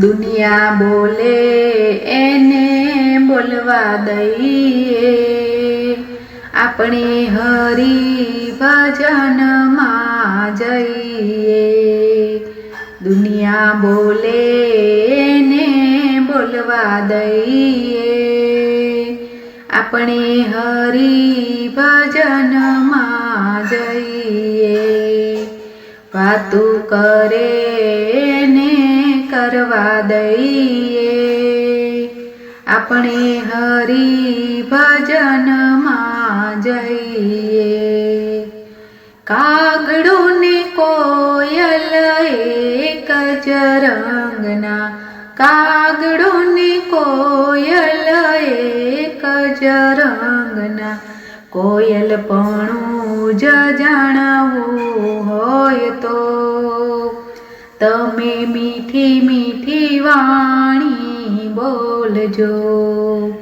દુનિયા બોલે, એને બોલવા દઈએ. આપણે હરી ભજનમાં જઈએ. દુનિયા બોલે, એને બોલવા દઈએ. આપણે હરી ભજનમાં વાતું કરે ને કરવા દઈએ. આપણે હરી ભજનમાં જઈએ. કાગડું ને કોયલ એક જ રંગના. કાગડું ને કોયલ એક જ કોયલ પણ જ જાણવું હોય તો. તમે મીઠી મીઠી વાણી બોલજો.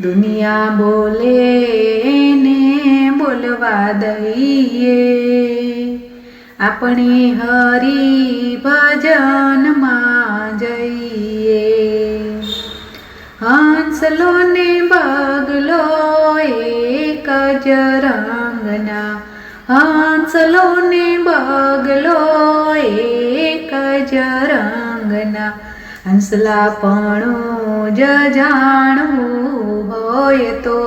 દુનિયા બોલે ને બોલવા દઈએ. આપણે હરી ભજનમાં જઈએ. હંસલો હંસલો ને બગલો એક જ રંગના હંસલા પણ જ જાણવું હોય તો.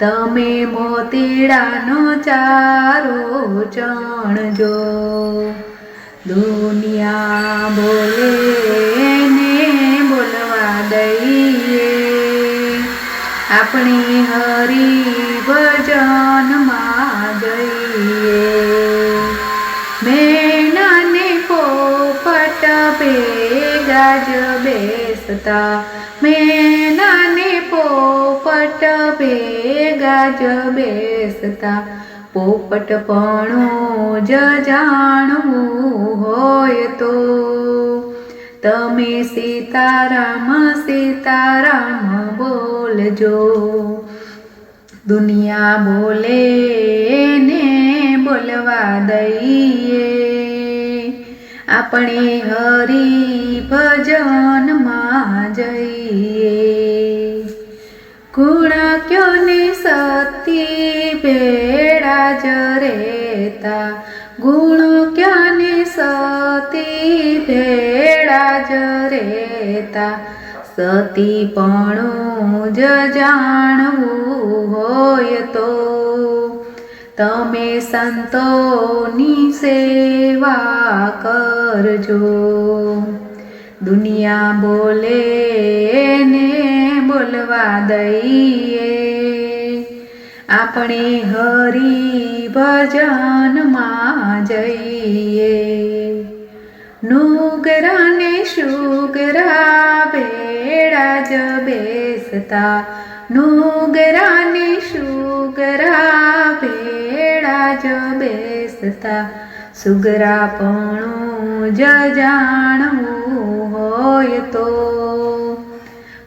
તમે મોતીડાનો ચારો ચણજો. દુનિયા બોલે ને બોલવા દઈએ. આપણી હરી ભજનમાં ભેગા જ બેસતા મેનાને પોપટ ભેગા જ બેસતા. પોપટ પણ જ જાણવું હોય તો. તમે સીતારામ સીતારામ બોલજો. દુનિયા બોલે ને બોલવા દઈએ. આપણે હરી રહેતા ગુણો ક્યાંને સતી ભેળા જ રહેતા? સતી પણ જ જાણવું હોય તો? તમે સંતોની સેવા કરજો. દુનિયા બોલે ને બોલવા દઈએ. આપણે હરી ભજનમાં જઈએ. નુગરાને શુગરા બેડા જ બેસતા. નુગરાને શુગરા બેડા જ બેસતા. સુગરા પણ જ જાણવું હોય તો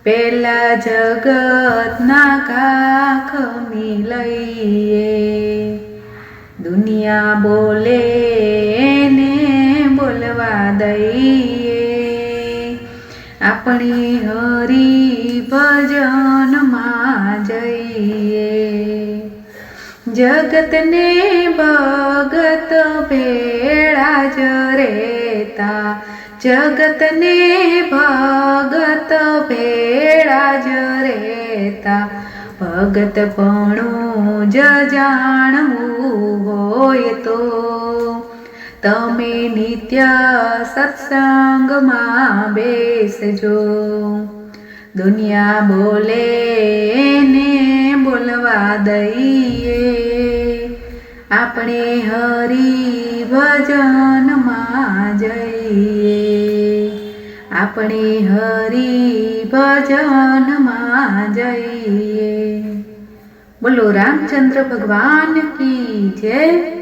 પેલા જગતના કાખ લઈએ દુનિયા બોલે ને બોલવા દઈએ. આપણી હરી ભજનમાં જઈએ. જગતને ભગત ભેળા જ રેતા જગતને ભગત ભેળા જ રેતા ભગત જ જાણવું હોય તો. તમે નિત્ય સત્સંગમાં બેસજો. દુનિયા બોલે ને બોલવા દઈએ. આપણે હરી ભજનમાં જઈએ. આપણે હરી ભજનમાં જઈએ. બોલો રામચંદ્ર ભગવાન કી જય.